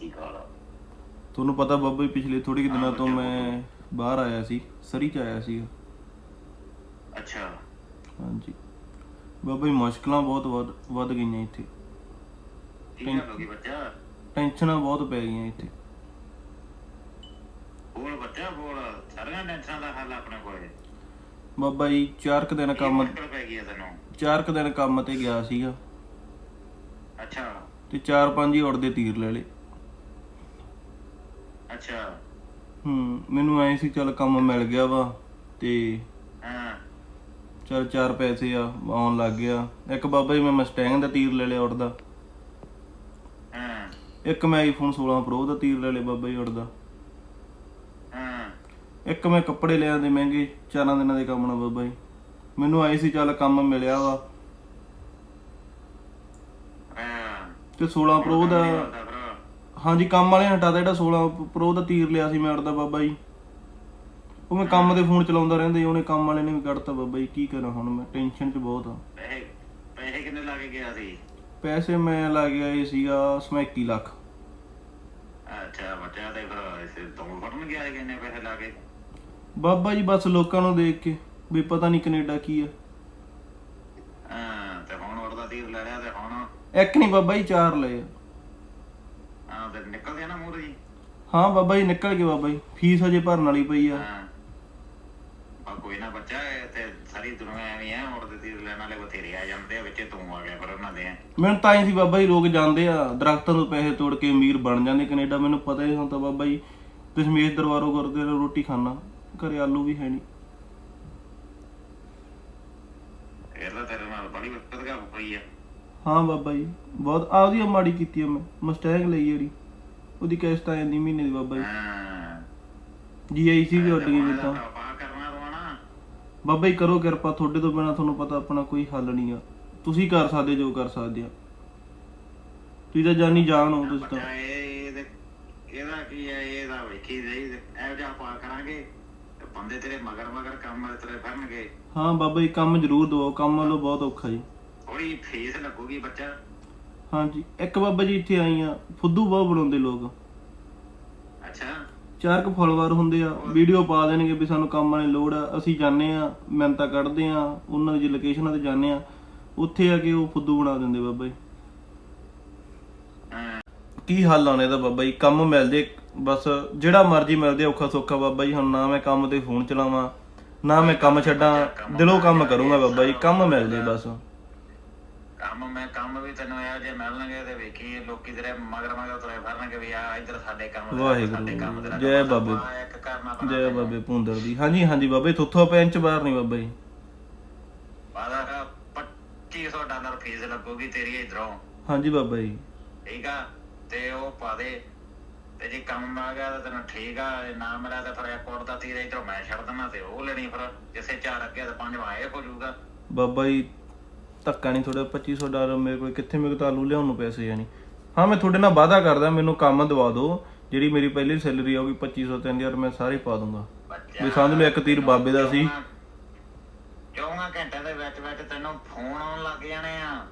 ਸ੍ਰੀ ਅਕਾਲ ਤੁਹਾਨੂੰ ਪਤਾ ਬਾਬਾ ਜੀ ਪਿਛਲੇ ਥੋੜੇ ਕੁ ਦਿਨਾਂ ਤੋਂ ਮੈਂ ਬਾਹਰ ਆਇਆ ਸੀ ਸਰੀ ਚ ਆਇਆ ਸੀ ਅੱਛਾ। ਹਾਂਜੀ। ਬਾਬਾ ਜੀ ਮੁਸ਼ਕਲਾਂ ਬਹੁਤ ਵੱਧ ਵੱਧ ਗਈਆਂ ਇੱਥੇ। ਕੀ ਗੱਲ ਹੋ ਗਈ ਬੱਚਾ? ਟੈਨਸ਼ਨਾਂ ਬਹੁਤ ਪੈ ਗਈਆਂ ਇੱਥੇ। ਬੋਲ ਬੱਚਾ ਬੋਲ ਸਾਰੀਆਂ ਟੈਨਸ਼ਨਾਂ ਦਾ ਹੱਲ ਆਪਣੇ ਕੋਲੇ। ਬਾਬਾ ਜੀ ਚਾਰ ਕੁ ਦਿਨ ਕੰਮ ਮੁਸ਼ਕਲ ਪੈ ਗਈ ਹੈ ਤੈਨੂੰ? ਚਾਰ ਕੁ ਦਿਨ ਕੰਮ ਤੇ ਗਿਆ ਸੀਗਾ। ਅੱਛਾ। ਤੇ ਚਾਰ ਪੰਜ ਹੀ ਉੜਦੇ ਤੀਰ ਲੈ ਲਏ। ਅੱਛਾ। ਹੂੰ ਮੈਨੂੰ ਐ ਸੀ ਚੱਲ ਕੰਮ ਮਿਲ ਗਿਆ ਵਾ ਤੇ ਹਾਂ। ਚੱਲ ਚਾਰ ਪੈਸੇ ਆ ਆਉਣ ਲੱਗ ਗਿਆ। ਇੱਕ ਬਾਬਾ ਜੀ ਮੈਂ ਮਸਟੈਂਗ ਦਾ ਤੀਰ ਲੈ ਲਿਆ ਉੜਦਾ ਹਾਂ। ਇੱਕ ਮੈਂ ਆਈਫੋਨ 16 ਪ੍ਰੋ ਦਾ ਤੀਰ ਲੈ ਲਿਆ ਬਾਬਾ ਜੀ ਉੜਦਾ ਹਾਂ। ਇੱਕ ਮੈਂ ਕੱਪੜੇ ਲਿਆ ਦੇ ਮਹਿੰਗੇ ਚਾਰਾਂ ਦਿਨਾਂ ਦੇ ਕੰਮ ਨਾਲ ਬਾਬਾ ਜੀ। ਮੈਨੂੰ ਆਈ ਸੀ ਚੱਲ ਕੰਮ ਮਿਲਿਆ ਵਾ। ਹਾਂ। ਤੇ 16 ਪ੍ਰੋ ਦਾ? ਹਾਂਜੀ ਕੰਮ ਵਾਲੇ ਹਟਾ ਦਿੱਤਾ ਜਿਹੜਾ 16 ਪ੍ਰੋ ਦਾ ਤੀਰ ਲਿਆ ਸੀ ਮੈਂ ਉੜਦਾ ਬਾਬਾ ਜੀ। ਉਹ ਮੈਂ ਕੰਮ ਦੇ ਫੋਨ ਚਲਾਉਂਦਾ ਰਹਿੰਦਾ ਜੀ ਉਹਨੇ ਕੰਮ ਵਾਲੇ ਨੇ ਵੀ ਕੱਢਤਾ ਬਾਬਾ ਜੀ ਕੀ ਕਰਾਂ ਹੁਣ ਮੈਂ ਟੈਨਸ਼ਨ 'ਚ ਬਹੁਤ ਆ। ਪੈਸੇ ਪੈਸੇ ਕਿੰਨੇ ਲਾ ਕੇ ਗਿਆ ਸੀ? ਪੈਸੇ ਮੈਂ ਲਾ ਗਿਆ ਇਹ ਸੀਗਾ ਸਮੈਕੀ ਲੱਖ। ਅੱਛਾ ਬੱਚਾ ਤੇ ਫਿਰ ਇਸੇ ਤੋੜ ਫੜਨ ਗਿਆ ਸੀ ਕਿੰਨੇ ਪੈਸੇ ਲਾ ਕੇ? ਬਾਬਾ ਜੀ ਬਸ ਲੋਕਾਂ ਨੂੰ ਦੇਖ ਕੇ ਵੀ ਪਤਾ ਨਹੀਂ ਕੈਨੇਡਾ ਕੀ ਆ। ਹਾਂ ਤੇ ਹੁਣ ਉਹਦਾ ਤੀਰ ਲੈ ਲਿਆ ਤੇ ਹੁਣ? ਇੱਕ ਨਹੀਂ ਬਾਬਾ ਜੀ ਚਾਰ ਲਏ ਆ। ਹਾਂ ਤੇ ਨਾ ਜੀ? ਬਾਬਾ ਜੀ ਨਿਕਲ ਗਏ ਬਾਬਾ ਜੀ। ਫੀਸ ਹਜੇ ਭਰਨ ਵਾਲੀ ਪਈ ਆ। ਹਾਂ। ਆ ਕੋਈ ਨਾ ਬੱਚਾ ਇਹ ਤੇ ਸਾਰੀ ਦੁਨੀਆ ਐਵੇਂ ਆ ਉਹਦੇ ਤੀਰ ਲੈਣ ਵਾਲੇ ਬਥੇਰੇ ਆ ਜਾਂਦੇ ਆ ਵਿੱਚ ਤੂੰ ਆ ਗਿਆ ਪਰ ਉਹਨਾਂ ਦੇ। ਮੈਨੂੰ ਤਾਂ ਹੀ ਸੀ ਬਾਬਾ ਜੀ ਲੋਕ ਜਾਂਦੇ ਆ ਦਰਖਤਾਂ ਤੋਂ ਪੈਸੇ ਤੋੜ ਕੇ ਅਮੀਰ ਬਣ ਜਾਂਦੇ ਕੈਨੇਡਾ। ਮੈਨੂੰ ਪਤਾ ਹੀ ਹੁਣ ਤਾਂ ਬਾਬਾ ਜੀ ਦਸ਼ਮੇਸ਼ ਦਰਬਾਰੋਂ ਕਰਦੇ ਰੋਟੀ ਖਾਣਾ ਘਰੇ ਆਲੂ ਵੀ ਹੈ ਨਹੀਂ। ਇਹ ਤਾਂ ਤੇਰੇ ਨਾਲ ਬੜੀ ਵਕਤ ਗਾ ਪਈ ਆ। ਹਾਂ ਬਾਬਾ ਜੀ ਬਹੁਤ ਆਪਦੀ ਮਾੜੀ ਕੀਤੀ ਆ ਮੈਂ। ਮਸਟੈਗ ਲਈ ਜਿਹੜੀ। ਉਹਦੀ ਕਿਸ਼ਤ ਆ ਜਾਂਦੀ ਮਹੀਨੇ ਦੀ ਬਾਬਾ ਜੀ। ਹਾਂ। ਜੀ ਆਈ ਸੀ ਵੀ ਉੱਡ ਗਈ ਤਾਂ ਨਾ ਬਾਬਾ ਜੀ ਕਰੋ ਕਿਰਪਾ ਤੁਹਾਡੇ ਤੋਂ ਬਿਨਾ ਤੁਹਾਨੂੰ ਪਤਾ ਆਪਣਾ ਕੋਈ ਹੱਲ ਨਹੀਂ ਆ। ਤੁਸੀਂ ਕਰ ਸਕਦੇ ਜੋ ਕਰ ਸਕਦੇ ਆ। ਤੁਸੀਂ ਤਾਂ ਜਾਨੀ ਜਾਣ ਹੋ ਤੁਸੀਂ ਤਾਂ। ਇਹਦੇ- ਕੀ ਹੈ ਇਹਦਾ ਵੇਖੀ ਜਾਈ ਇਹੋ ਜਿਹਾ ਪਾ ਕਰਾਂਗੇ। ਬੰਦੇ ਤੇਰੇ ਮਗਰ ਮਗਰ ਕੰਮ ਤੇਰੇ ਫਿਰਨਗੇ। ਹਾਂ ਬਾਬਾ ਜੀ ਕੰਮ ਜ਼ਰੂਰ ਦਿਓ ਕੰਮ ਵੱਲੋਂ ਬਹੁਤ ਔਖਾ ਜੀ। ਥੋੜੀ ਫੀਸ ਲੱਗੂਗੀ ਬੱਚਾ ਹਾਂਜੀ ਇੱਕ ਬਾਬਾ ਜੀ ਇੱਥੇ ਆਈ ਆ ਫੁੱਦੂ ਬਹੁਤ ਬਣਾਉਂਦੇ ਲੋਕ। ਅੱਛਾ। ਚਾਰ ਕੁ ਫੋਲੋਵਰ ਹੁੰਦੇ ਆ ਵੀਡੀਓ ਪਾ ਦੇਣਗੇ ਵੀ ਸਾਨੂੰ ਕੰਮ ਵਾਲੀ ਲੋੜ ਆ ਅਸੀਂ ਜਾਂਦੇ ਆ ਮਿਹਨਤਾਂ ਕੱਢਦੇ ਆ ਉਹਨਾਂ ਦੀ ਲੋਕੇਸ਼ਨਾਂ ਤੇ ਜਾਂਦੇ ਆ ਉੱਥੇ ਆ ਕੇ ਉਹ ਫੁੱਦੂ ਬਣਾ ਦਿੰਦੇ ਬਾਬਾ ਜੀ। ਕੀ ਹੱਲ ਆਉਣੇ ਦਾ ਬਾਬਾ ਜੀ? ਕੰਮ ਮਿਲਦੇ ਬਸ ਜਿਹੜਾ ਮਰਜ਼ੀ ਮਿਲਦੇ ਔਖਾ ਸੌਖਾ ਬਾਬਾ ਜੀ ਹੁਣ ਨਾ ਮੈਂ ਕੰਮ ਤੇ ਫੋਨ ਚਲਾਵਾਂ ਨਾ ਮੈਂ ਕੰਮ ਛੱਡਾਂ ਦਿਲੋਂ ਕੰਮ ਕਰੂੰਗਾ ਬਾਬਾ ਜੀ ਕੰਮ ਮਿਲ ਜੇ ਬਸ। ਕੰਮ ਮੈਂ ਕੰਮ ਵੀ ਤੈਨੂੰ ਇਹੋ ਜਿਹੇ ਮਿਲਣਗੇ ਤੇ ਵੇਖੀ ਲੋਕੀ ਤੇਰੇ ਮਗਰ ਮਗਰ ਤੁਰੇ ਫਿਰਨਗੇ ਵੀ ਆ ਇੱਧਰ ਸਾਡੇ ਕੰਮ ਦੇ ਸਾਡੇ ਕੰਮ ਦੇ ਜੈ ਬਾਬੇ। ਇੱਕ ਕਰਨਾ ਪੈਣਾ ਜੈ ਬਾਬੇ ਭੁੰਦਰ ਦੀ। ਹਾਂਜੀ ਹਾਂਜੀ ਬਾਬਾ ਜੀ ਥੁੱਥੋਂ ਪੈਂਚ ਬਾਹਰ ਨਹੀਂ ਬਾਬਾ ਜੀ। ਵਾਦਾ 2500 ਡਾਲਰ ਫੀਸ ਲੱਗੂਗੀ ਤੇਰੀ ਇਧਰੋਂ। ਹਾਂਜੀ ਬਾਬਾ ਜੀ। ਠੀਕ ਆ ਤੇ ਉਹ ਪਾ ਦੇ। ਤੇ ਜੇ ਕੰਮ ਆ ਗਿਆ ਤਾਂ ਤੈਨੂੰ ਠੀਕ ਆ ਜੇ ਨਾ ਮਿਲਿਆ ਤਾਂ ਫਿਰ ਹੋਰ ਦਾ ਤੀਰ ਇਧਰੋਂ ਮੈਂ ਛੱਡ ਦੇਣਾ ਤੇ ਉਹ ਲੈਣੀ ਫਿਰ। ਜਿਸੇ ਚਾਰ ਅੱਗੇ ਤਾਂ ਪੰਜ ਵਾਏ ਹੋ ਜਾਊਗਾ। ਬਾਬਾ ਜੀ ਧੱਕਾ ਨਹੀਂ ਥੋੜਾ 2500 ਡਾਲਰ ਮੇਰੇ ਕੋਲ ਕਿੱਥੇ ਮੇਰੇ ਕੋਲ ਆਲੂ ਲਿਆਉਣ ਨੂੰ ਪੈਸੇ ਜਾਨੀ ਹਾਂ ਮੈਂ ਤੁਹਾਡੇ ਨਾਲ ਵਾਅਦਾ ਕਰਦਾ ਮੈਨੂੰ ਕੰਮ ਦਵਾ ਦਿਓ। ਜਿਹੜੀ ਮੇਰੀ ਪਹਿਲੀ ਸੈਲਰੀ ਆਊਗੀ 2500 3000 ਮੈਂ ਸਾਰੇ ਪਾ ਦੂੰਗਾ। ਵੀ ਸਮਝ ਲਓ ਇੱਕ ਤੀਰ ਬਾਬੇ ਦਾ ਸੀ। 24 ਘੰਟਿਆਂ ਦੇ ਵਿੱਚ ਵਿੱਚ ਤੈਨੂੰ ਫੋਨ ਆਉਣ ਲੱਗ ਜਾਣੇ ਆ।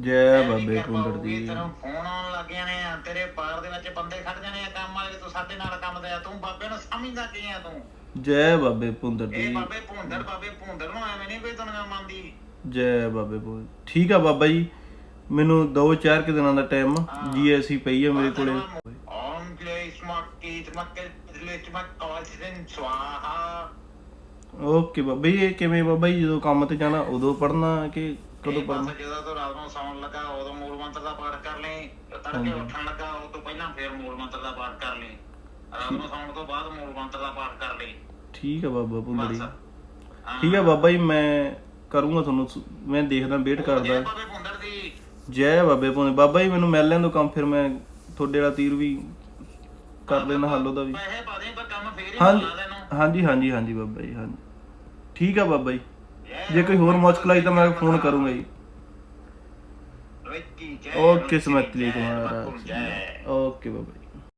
ਜੈ ਬਾਬੇ ਹੋਊਗੀ, ਦੀ ਤੈਨੂੰ ਫੋਨ ਆਉਣ ਲੱਗ ਜਾਣੇ ਆ। ਤੇਰੇ ਬਾਰ ਦੇ ਵਿੱਚ ਬੰਦੇ ਖੜ ਜਾਣੇ ਆ ਕੰਮ ਵਾਲੇ ਤੂੰ ਸਾਡੇ ਨਾਲ ਕੰਮ ਦੇ ਆ। ਤੂੰ ਬਾਬੇ ਨੂੰ ਸਮਝਦਾ ਕੀ ਆ ਤੂੰ? ਜੈ ਬਾਬੇ ਇਹ ਦੀ। ਬਾਬੇ ਭੁੰਦਰ ਬਾਬੇ ਭੁੰਦਰ ਨੂੰ ਐਵੇਂ ਨਹੀਂ ਕੋਈ ਦੁਨੀਆ ਮੰਨਦੀ। ਜੈ ਬਾਬੇ ਭੁੰਦਰ ਠੀਕ ਆ ਬਾਬਾ ਜੀ ਮੈਨੂੰ ਦੋ ਚਾਰ ਕਿ ਦਿਨਾਂ ਦਾ ਟਾਈਮ ਜੀਐਸਸੀ ਪਈ ਆ ਮੇਰੇ ਕੋਲੇ। ਸਵਾਹਾ। ਓਕੇ ਬਾਬਾ ਜੀ ਇਹ ਕਿਵੇਂ ਬਾਬਾ ਜੀ ਜਦੋਂ ਕੰਮ ਤੇ ਜਾਣਾ ਉਦੋਂ ਪੜਨਾ ਕਿ ਕਦੋਂ ਪੜਨਾ ਜਦੋਂ ਤੂੰ ਰਾਤ ਨੂੰ ਸੌਣ ਲੱਗਾ ਉਦੋਂ ਮੂਲ ਮੰਤਰ ਦਾ ਪਾਠ ਕਰ ਤੇ ਤੜਕੇ ਉੱਠਣ ਲੱਗਾ ਤੋਂ ਪਹਿਲਾਂ ਫੇਰ ਮੂਲ ਮੰਤਰ ਦਾ ਪਾਠ ਕਰ ਲਈ ਰਾਤ ਨੂੰ ਸੌਣ ਤੋਂ ਬਾਅਦ ਮੂਲ ਮੰਤਰ ਦਾ ਪਾਠ ਕਰ ਲਈ ਠੀਕ ਆ ਬਾਬਾ ਹਾਂ। ਠੀਕ ਆ ਬਾਬਾ ਜੀ ਮੈਂ ਕਰੂੰਗਾ ਤੁਹਾਨੂੰ ਸ- ਮੈਂ ਦੇਖਦਾ ਵੇਟ ਜੈ ਕਰਦਾ। ਬਾਬੇ ਭੁੰਦਰ ਦੀ। ਜੈ ਬਾਬੇ ਭੁੰਦਰ ਬਾਬਾ ਜੀ ਮੈਨੂੰ ਮਿਲ ਲੈਣ ਦੋ ਕੰਮ ਫਿਰ ਮੈਂ ਤੁਹਾਡੇ ਵਾਲਾ ਤੀਰ ਵੀ ਕਰ ਦੇਣਾ ਹੱਲ ਉਹਦਾ ਵੀ। ਪੈਸੇ ਪਾ ਦੇ ਪਰ ਕੰਮ ਫੇਰ ਹੀ ਹਾਂਜੀ ਬਣਾ ਦੇਣਾ ਹਾਂਜੀ ਹਾਂਜੀ ਹਾਂਜੀ ਬਾਬਾ ਜੀ ਹਾਂਜੀ। ਠੀਕ ਆ ਬਾਬਾ ਜੀ। ਜੈ ਕੋਈ ਹੋਰ ਮੁਸ਼ਕਲ ਆਈ ਤਾਂ ਮੈਂ ਫੋਨ ਕਰੂੰਗਾ ਜੀ। ਓਕੇ ਜੈ, ਕੁਮਾਰ ਓਕੇ ਬਾਬਾ ਜੀ।